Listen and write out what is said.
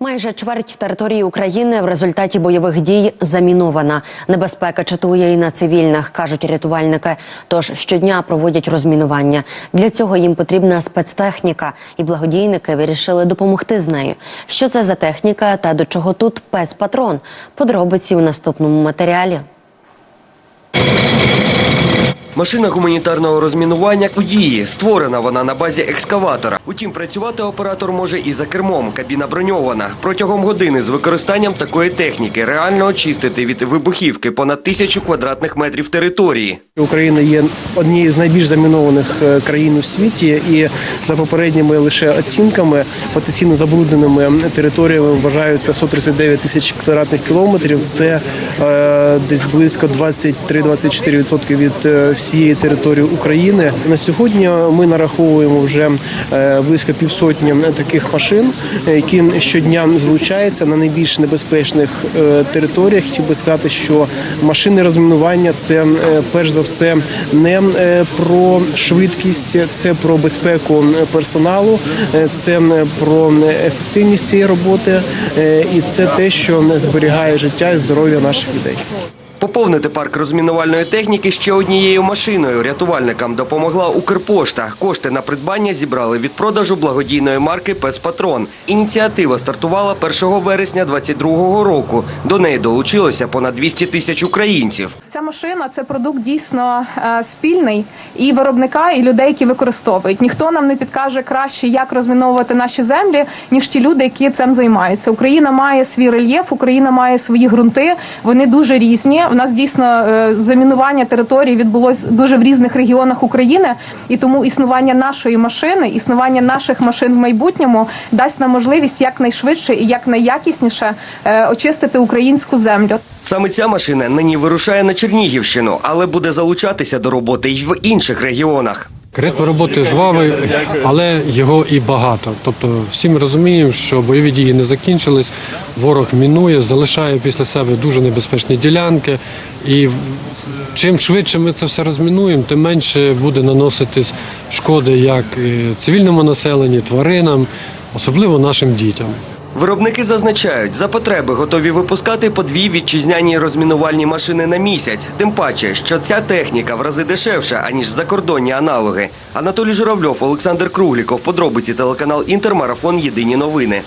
Майже чверть території України в результаті бойових дій замінована. Небезпека чатує і на цивільних, кажуть рятувальники. Тож щодня проводять розмінування. Для цього їм потрібна спецтехніка, і благодійники вирішили допомогти з нею. Що це за техніка та до чого тут пес патрон? Подробиці у наступному матеріалі. Машина гуманітарного розмінування у дії. Створена вона на базі екскаватора. Утім, працювати оператор може і за кермом. Кабіна броньована. Протягом години з використанням такої техніки реально очистити від вибухівки понад тисячу квадратних метрів території. Україна є однією з найбільш замінованих е, країн у світі, і за попередніми лише оцінками потенційно забрудненими територіями вважаються 139 тисяч квадратних кілометрів. Це е, десь близько 23-24% від е, всієї території України. На сьогодні ми нараховуємо вже е, близько півсотні таких машин, які щодня злучаються на найбільш небезпечних е, територіях. Хотів би сказати, що машини розмінування це е, перш за все не про швидкість, це про безпеку персоналу, це про ефективність цієї роботи, і це те, що зберігає життя і здоров'я наших людей. Поповнити парк розмінувальної техніки ще однією машиною. Рятувальникам допомогла Укрпошта. Кошти на придбання зібрали від продажу благодійної марки Пес Патрон. Ініціатива стартувала 1 вересня 2022 року. До неї долучилося понад 200 тисяч українців. Ця машина це продукт дійсно е, спільний і виробника, і людей, які використовують. Ніхто нам не підкаже краще, як розміновувати наші землі, ніж ті люди, які цим займаються. Україна має свій рельєф, Україна має свої ґрунти. Вони дуже різні. У нас дійсно е, замінування території відбулось дуже в різних регіонах України, і тому існування нашої машини, існування наших машин в майбутньому дасть нам можливість якнайшвидше і якнайякісніше е, очистити українську землю. Саме ця машина нині вирушає на Чернігівщину, але буде залучатися до роботи й в інших регіонах. Ритм роботи жвавий, але його і багато. Тобто, всі ми розуміємо, що бойові дії не закінчились, ворог мінує, залишає після себе дуже небезпечні ділянки. І чим швидше ми це все розмінуємо, тим менше буде наноситись шкоди як е, цивільному населенню, тваринам, особливо нашим дітям. Виробники зазначають, за потреби готові випускати по дві вітчизняні розмінувальні машини на місяць. Тим паче, що ця техніка в рази дешевша, аніж закордонні аналоги. Анатолій Журавльов, Олександр Кругліков. Подробиці телеканал Інтермарафон Єдині новини.